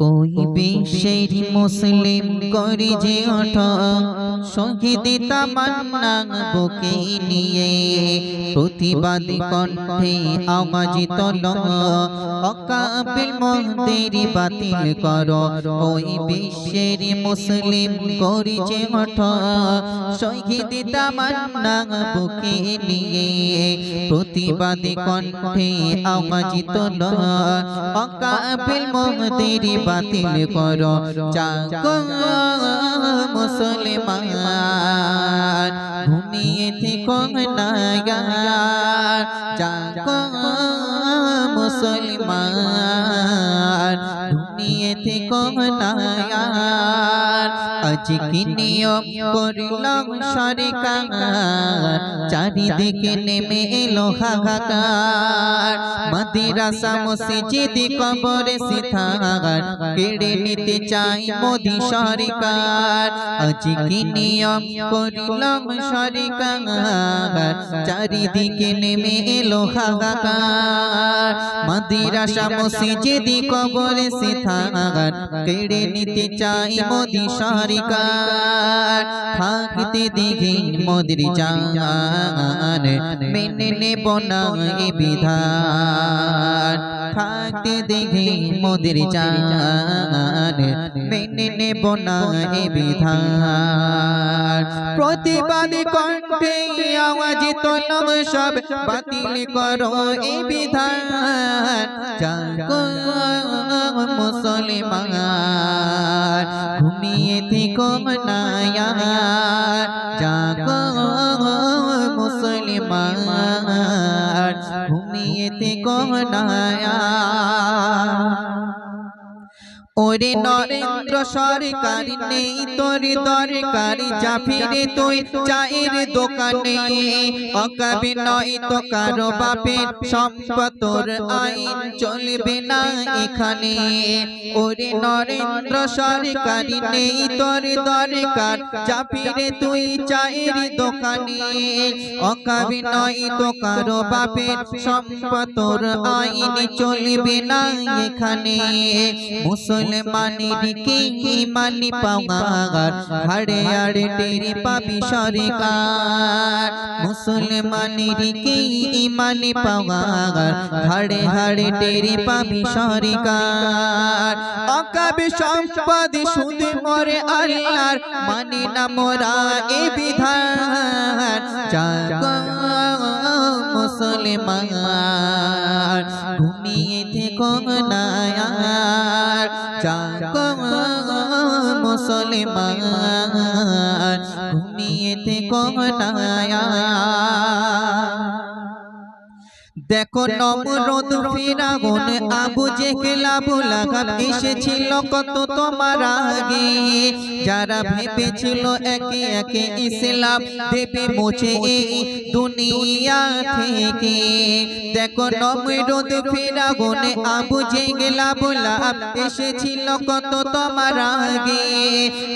ওই বিশ্বের মুসলিম করি যে অঠ শহীদ তামান্না বুকে নিয়ে প্রতিবাদ কণ্ঠে আওয়াজ তোল অকাবিল মন্দির বাতিল কর। ওই বিশ্বের মুসলিম করি যে ওঠ শহীদ তামান্না বুকে নিয়ে। প্রতিবাদ কণ্ঠে আওয়াজ তোল অকাবিল মন্দির বাতিল কর। চাকো মুসলমান। ঘুমিয়ে থেকো না জাগো মুসলমান। ঘুমিয়ে থেকো না আজ কি নিয়ম করলাম সরকার? চারিদিকে নেমে এলো হাহাকার। মাদিরাসা মসজিদ কবরে সিথার কেড়ে নিতে চাই মোদি সরকার। আজ কি নিয়ম করলাম সরকার? চারিদিকে নেমে এলো হাহাকার। মাদিরাসা মসজিদ কবরে সিথার কেড়ে নিতে চাই মোদি সরকার। থাকতে দেখি মোদির চান মেনে নেব না এ বিধান। থাকতে দেখি মোদির চান মেনে নেব না এ বিধান। প্রতিবাদী কণ্ঠে আওয়াজ তোলম সব, বাতিল করো এ বিধান। জাগো মুসলমান ঘুমিয়ে থেকো না জাগো মুসলমান ঘুমিয়ে থেকো না ওরে নরেন্দ্র সরকার নেই তোর দরকারি যা ফিরে তুই চায়ের দোকানে। অকাবি নয় তো কারও বাপের সম্পতর আইন চলবে না এখানে। ওরে নরেন্দ্র সরকার নেই তোর দরকার। যা ফিরে তুই চায়ের দোকানে। অকাবি নয় তো কারও বাপের সম্পতর আইন চলবে না এখানে। মুসলমানের কি ইমানি পাওয়ার হাড়ে আড়ে টেরে পাবি সরকার। মুসলমানের কি ইমানি পাওয়ার হাড়ে হাড়ে টেরে পাবি সরকার। অকাবে সম্পদ সুদে মরে আল্লাহর মানে না মোরা এ বিধান। জাগো মুসলমান ঘুমিয়ে থেকো না জাগো মুসলমান ঘুমিয়ে থেকো না দেখো নমরদ ফিরাউন আবু জেহেল আবু লাহাব এসেছিল কত তোমার আগে। যারা ভেবেছিল একে একে ইসলাম দেবে মুছে এই দুনিয়া থেকে। দেখো নমরদ ফিরাউন আবু জেহেল আবু লাহাব এসেছিল কত তোমার আগে।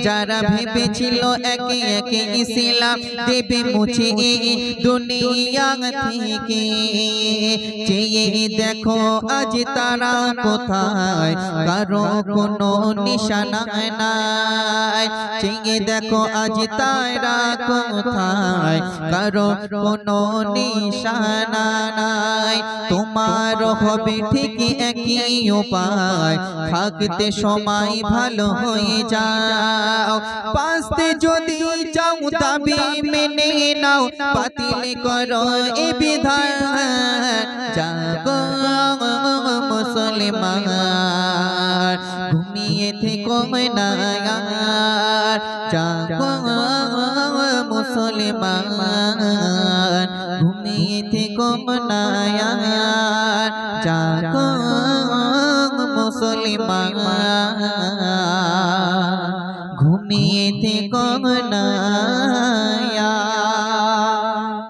যারা ভেবেছিল একে একে ইসলাম দেবে মুছে এই দুনিয়া থেকে। চেয়ে দেখো আজ তারা কোথায়? কারও কোনো নিশানা নাই। চেয়ে দেখো আজ তারা কোথায়? কারও কোনো নিশানা নাই। তোমার হবে ঠিক একই উপায়। থাকতে সময় ভালো হয়ে যাও। মেনে নাও বাতিল করো এ বিধান। জাগো মুসলমান। ঘুমিয়ে থেকো না জাগো মুসলমান। ঘুমিয়ে থেকো না জাগো মুসলমান। ঘুমিয়ে থেকো না